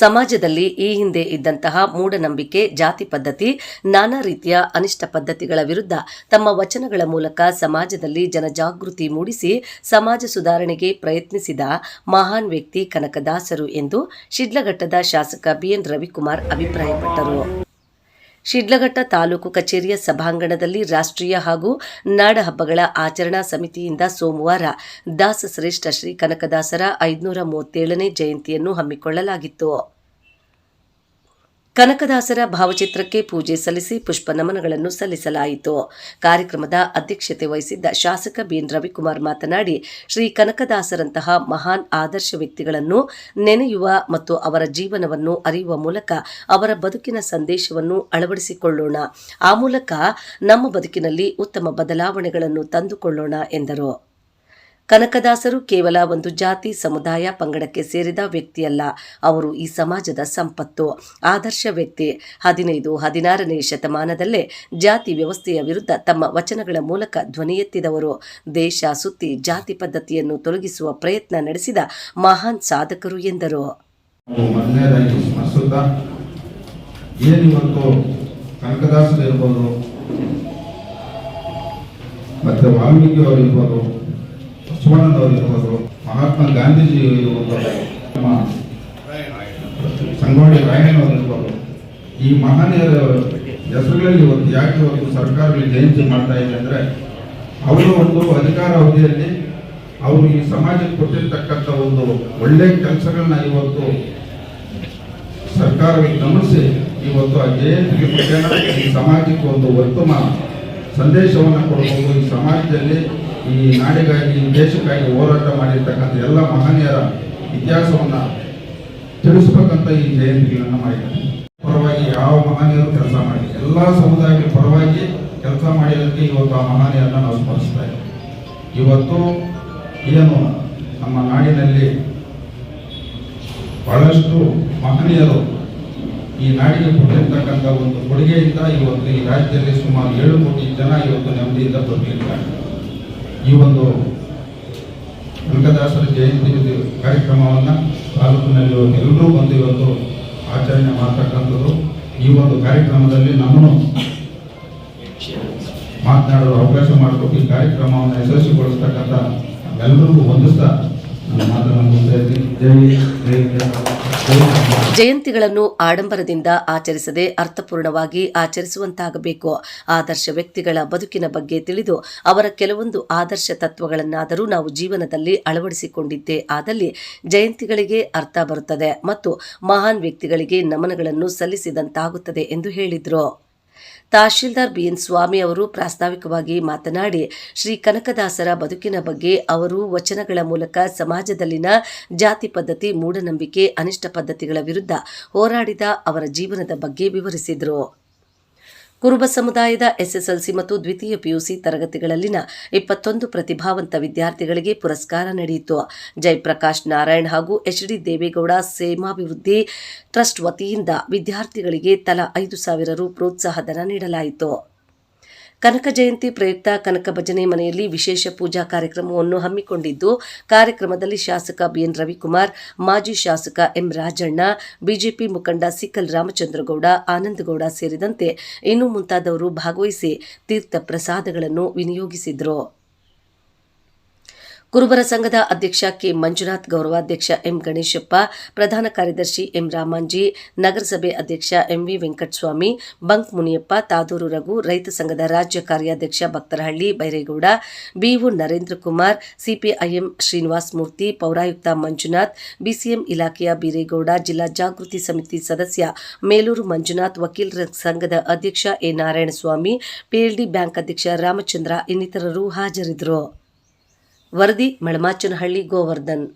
ಸಮಾಜದಲ್ಲಿ ಈ ಹಿಂದೆ ಇದ್ದಂತಹ ಮೂಢನಂಬಿಕೆ, ಜಾತಿ ಪದ್ಧತಿ, ನಾನಾ ರೀತಿಯ ಅನಿಷ್ಟ ಪದ್ಧತಿಗಳ ವಿರುದ್ಧ ತಮ್ಮ ವಚನಗಳ ಮೂಲಕ ಸಮಾಜದಲ್ಲಿ ಜನಜಾಗೃತಿ ಮೂಡಿಸಿ ಸಮಾಜ ಸುಧಾರಣೆಗೆ ಪ್ರಯತ್ನಿಸಿದ ಮಹಾನ್ ವ್ಯಕ್ತಿ ಕನಕದಾಸರು ಎಂದು ಶಿಡ್ಲಘಟ್ಟದ ಶಾಸಕ ಬಿಎನ್ ರವಿಕುಮಾರ್ ಅಭಿಪ್ರಾಯಪಟ್ಟರು. ಶಿಡ್ಲಘಟ್ಟ ತಾಲೂಕು ಕಚೇರಿಯ ಸಭಾಂಗಣದಲ್ಲಿ ರಾಷ್ಟ್ರೀಯ ಹಾಗೂ ನಾಡಹಬ್ಬಗಳ ಆಚರಣಾ ಸಮಿತಿಯಿಂದ ಸೋಮವಾರ ದಾಸಶ್ರೇಷ್ಠ ಶ್ರೀ ಕನಕದಾಸರ ಐದುನೂರ ಮೂವತ್ತೇಳನೇ ಜಯಂತಿಯನ್ನು ಹಮ್ಮಿಕೊಳ್ಳಲಾಗಿತ್ತು. ಕನಕದಾಸರ ಭಾವಚಿತ್ರಕ್ಕೆ ಪೂಜೆ ಸಲ್ಲಿಸಿ ಪುಷ್ಪ ನಮನಗಳನ್ನು ಸಲ್ಲಿಸಲಾಯಿತು. ಕಾರ್ಯಕ್ರಮದ ಅಧ್ಯಕ್ಷತೆ ವಹಿಸಿದ್ದ ಶಾಸಕ ಬಿಎನ್ ರವಿಕುಮಾರ್ ಮಾತನಾಡಿ, ಶ್ರೀ ಕನಕದಾಸರಂತಹ ಮಹಾನ್ ಆದರ್ಶ ವ್ಯಕ್ತಿಗಳನ್ನು ನೆನೆಯುವ ಮತ್ತು ಅವರ ಜೀವನವನ್ನು ಅರಿಯುವ ಮೂಲಕ ಅವರ ಬದುಕಿನ ಸಂದೇಶವನ್ನು ಅಳವಡಿಸಿಕೊಳ್ಳೋಣ. ಆ ಮೂಲಕ ನಮ್ಮ ಬದುಕಿನಲ್ಲಿ ಉತ್ತಮ ಬದಲಾವಣೆಗಳನ್ನು ತಂದುಕೊಳ್ಳೋಣ ಎಂದರು. ಕನಕದಾಸರು ಕೇವಲ ಒಂದು ಜಾತಿ ಸಮುದಾಯ ಪಂಗಡಕ್ಕೆ ಸೇರಿದ ವ್ಯಕ್ತಿಯಲ್ಲ, ಅವರು ಈ ಸಮಾಜದ ಸಂಪತ್ತು. ಆದರ್ಶ ವ್ಯಕ್ತಿ. ಹದಿನೈದು, ಹದಿನಾರನೇ ಶತಮಾನದಲ್ಲೇ ಜಾತಿ ವ್ಯವಸ್ಥೆಯ ವಿರುದ್ಧ ತಮ್ಮ ವಚನಗಳ ಮೂಲಕ ಧ್ವನಿ ಎತ್ತಿದವರು. ದೇಶ ಸುತ್ತಿ ಜಾತಿ ಪದ್ಧತಿಯನ್ನು ತೊಲಗಿಸುವ ಪ್ರಯತ್ನ ನಡೆಸಿದ ಮಹಾನ್ ಸಾಧಕರು ಎಂದರು. ಕನಕದಾಸರು ಇರ್ಬೋದು, ಮತ್ತೆ ವಾಲ್ಮೀಕಿ ಅವರು ಇರ್ಬೋದು ಮಹಾತ್ಮ ಗಾಂಧೀಜಿ ಇರ್ಬೋದು ನಮ್ಮ ಸಂಗೊಳ್ಳಿ ರಾಯಣ್ಣನವರು ಇರ್ಬೋದು ಈ ಮಹನೀಯರ ಹೆಸರುಗಳಲ್ಲಿ ಒಂದು ಯಾಕೆ ಒಂದು ಸರ್ಕಾರಗಳು ಜಯಂತಿ ಮಾಡ್ತಾ ಇದೆ ಅಂದ್ರೆ, ಅವರು ಒಂದು ಅಧಿಕಾರ ಅವಧಿಯಲ್ಲಿ ಅವರು ಈ ಸಮಾಜಕ್ಕೆ ಕೊಟ್ಟಿರ್ತಕ್ಕಂಥ ಒಂದು ಒಳ್ಳೆ ಕೆಲಸಗಳನ್ನ ಇವತ್ತು ಸರ್ಕಾರಗಳು ಗಮನಿಸಿ, ಇವತ್ತು ಆ ಮುಖೇನ ಈ ಸಮಾಜಕ್ಕೆ ಒಂದು ಉತ್ತಮ ಸಂದೇಶವನ್ನು ಕೊಡಬಹುದು ಈ ಸಮಾಜದಲ್ಲಿ ಈ ನಾಡಿಗಾಗಿ ದೇಶಕ್ಕಾಗಿ ಹೋರಾಟ ಮಾಡಿರ್ತಕ್ಕಂಥ ಎಲ್ಲ ಮಹನೀಯರ ಇತಿಹಾಸವನ್ನು ತಿಳಿಸ್ಬೇಕಂತ ಈ ಜಯಂತಿಗಳನ್ನು ಮಾಡಿದ್ದಾರೆ. ಪರವಾಗಿ ಯಾವ ಮಹನೀಯರು ಕೆಲಸ ಮಾಡಿ ಎಲ್ಲ ಸಮುದಾಯಗಳ ಪರವಾಗಿ ಕೆಲಸ ಮಾಡಿರೋದಕ್ಕೆ ಇವತ್ತು ಆ ಮಹನೀಯರನ್ನ ನಾವು ಸ್ಮರಿಸ್ತಾ ಇದ್ದೀವಿ. ಇವತ್ತು ಏನು ನಮ್ಮ ನಾಡಿನಲ್ಲಿ ಬಹಳಷ್ಟು ಮಹನೀಯರು ಈ ನಾಡಿಗೆ ಕೊಟ್ಟಿರ್ತಕ್ಕಂಥ ಒಂದು ಕೊಡುಗೆಯಿಂದ ಇವತ್ತು ಈ ರಾಜ್ಯದಲ್ಲಿ ಸುಮಾರು ಏಳು ಕೋಟಿ ಜನ ಇವತ್ತು ನೆಮ್ಮದಿಯಿಂದ ಬದುಕಿದ್ದಾರೆ ಈ ಒಂದು ಕನಕದಾಸರ ಜಯಂತಿ ಕಾರ್ಯಕ್ರಮವನ್ನು ತಾಲೂಕಿನಲ್ಲಿ ಇವತ್ತು ಎಲ್ಲರೂ ಬಂದು ಇವತ್ತು ಆಚರಣೆ ಮಾಡ್ತಕ್ಕಂಥದ್ದು. ಈ ಒಂದು ಕಾರ್ಯಕ್ರಮದಲ್ಲಿ ನಮ್ಮನ್ನು ಮಾತನಾಡಲು ಅವಕಾಶ ಮಾಡಿಕೊಟ್ಟು ಈ ಕಾರ್ಯಕ್ರಮವನ್ನು ಯಶಸ್ವಿಗೊಳಿಸ್ತಕ್ಕಂಥ ಎಲ್ಲರಿಗೂ ಹೊಂದಿಸ್ತಾ ನನ್ನ ಮಾತನ್ನು ಮುಂದೆ ಜೈ ಜೈ ಜಯಂತಿಗಳನ್ನು ಆಡಂಬರದಿಂದ ಆಚರಿಸದೆ ಅರ್ಥಪೂರ್ಣವಾಗಿ ಆಚರಿಸುವಂತಾಗಬೇಕು. ಆದರ್ಶ ವ್ಯಕ್ತಿಗಳ ಬದುಕಿನ ಬಗ್ಗೆ ತಿಳಿದು ಅವರ ಕೆಲವೊಂದು ಆದರ್ಶ ತತ್ವಗಳನ್ನಾದರೂ ನಾವು ಜೀವನದಲ್ಲಿ ಅಳವಡಿಸಿಕೊಂಡಿದ್ದೆ ಆದಲ್ಲಿ ಜಯಂತಿಗಳಿಗೆ ಅರ್ಥ ಬರುತ್ತದೆ ಮತ್ತು ಮಹಾನ್ ವ್ಯಕ್ತಿಗಳಿಗೆ ನಮನಗಳನ್ನು ಸಲ್ಲಿಸಿದಂತಾಗುತ್ತದೆ ಎಂದು ಹೇಳಿದರು. ತಹಶೀಲ್ದಾರ್ ಬಿಎನ್ ಸ್ವಾಮಿ ಅವರು ಪ್ರಾಸ್ತಾವಿಕವಾಗಿ ಮಾತನಾಡಿ, ಶ್ರೀ ಕನಕದಾಸರ ಬದುಕಿನ ಬಗ್ಗೆ ಅವರು ವಚನಗಳ ಮೂಲಕ ಸಮಾಜದಲ್ಲಿನ ಜಾತಿ ಪದ್ಧತಿ, ಮೂಢನಂಬಿಕೆ, ಅನಿಷ್ಟ ಪದ್ಧತಿಗಳ ವಿರುದ್ಧ ಹೋರಾಡಿದ ಅವರ ಜೀವನದ ಬಗ್ಗೆ ವಿವರಿಸಿದರು. ಕುರುಬ ಸಮುದಾಯದ ಎಸ್ಎಸ್ಎಲ್ಸಿ ಮತ್ತು ದ್ವಿತೀಯ ಪಿಯುಸಿ ತರಗತಿಗಳಲ್ಲಿನ ಇಪ್ಪತ್ತೊಂದು ಪ್ರತಿಭಾವಂತ ವಿದ್ಯಾರ್ಥಿಗಳಿಗೆ ಪುರಸ್ಕಾರ ನಡೆಯಿತು. ಜಯಪ್ರಕಾಶ್ ನಾರಾಯಣ್ ಹಾಗೂ ಎಚ್ ಡಿ ದೇವೇಗೌಡ ಸೇಮಾಭಿವೃದ್ಧಿ ಟ್ರಸ್ಟ್ ವತಿಯಿಂದ ವಿದ್ಯಾರ್ಥಿಗಳಿಗೆ ತಲಾ ಐದು ಸಾವಿರ ರು ಪ್ರೋತ್ಸಾಹಧನ ನೀಡಲಾಯಿತು. ಕನಕ ಜಯಂತಿ ಪ್ರಯುಕ್ತ ಕನಕ ಭಜನೆ ಮನೆಯಲ್ಲಿ ವಿಶೇಷ ಪೂಜಾ ಕಾರ್ಯಕ್ರಮವನ್ನು ಹಮ್ಮಿಕೊಂಡಿದ್ದು, ಕಾರ್ಯಕ್ರಮದಲ್ಲಿ ಶಾಸಕ ಬಿಎನ್ ರವಿಕುಮಾರ್, ಮಾಜಿ ಶಾಸಕ M Rajanna, B J P ಮುಖಂಡ ಸಿಕ್ಕಲ್ ರಾಮಚಂದ್ರಗೌಡ, ಆನಂದಗೌಡ ಸೇರಿದಂತೆ ಇನ್ನು ಮುಂತಾದವರು ಭಾಗವಹಿಸಿ ತೀರ್ಥ ಪ್ರಸಾದಗಳನ್ನು ವಿನಿಯೋಗಿಸಿದರು. ಕುರುಬರ ಸಂಘದ ಅಧ್ಯಕ್ಷ ಕೆ. ಮಂಜುನಾಥ್, ಗೌರವಾಧ್ಯಕ್ಷ ಎಂ. ಗಣೇಶಪ್ಪ, ಪ್ರಧಾನ ಕಾರ್ಯದರ್ಶಿ ಎಂ. ರಾಮಾಂಜಿ, ನಗರಸಭೆ ಅಧ್ಯಕ್ಷ M. V. Venkataswamy, bunk Muniyappa, Tadur Raghu, ರೈತ ಸಂಘದ ರಾಜ್ಯ ಕಾರ್ಯಾಧ್ಯಕ್ಷ ಭಕ್ತರಹಳ್ಳಿ ಬೈರೇಗೌಡ ಬಿಒ ನರೇಂದ್ರ ಕುಮಾರ್, ಸಿಪಿಐಎಂ ಶ್ರೀನಿವಾಸ್ ಮೂರ್ತಿ, ಪೌರಾಯುಕ್ತ ಮಂಜುನಾಥ್, ಬಿಸಿಎಂ ಇಲಾಖೆಯ ಬೀರೇಗೌಡ, ಜಿಲ್ಲಾ ಜಾಗೃತಿ ಸಮಿತಿ ಸದಸ್ಯ ಮೇಲೂರು ಮಂಜುನಾಥ್, ವಕೀಲರ ಸಂಘದ ಅಧ್ಯಕ್ಷ ಎ. ನಾರಾಯಣಸ್ವಾಮಿ ಪಿಎಲ್ಡಿ ಬ್ಯಾಂಕ್ ಅಧ್ಯಕ್ಷ ರಾಮಚಂದ್ರ ಇನ್ನಿತರರು ಹಾಜರಿದ್ದರು. ವರದಿ ಮಳಮಾಚನಹಳ್ಳಿ ಗೋವರ್ಧನ್.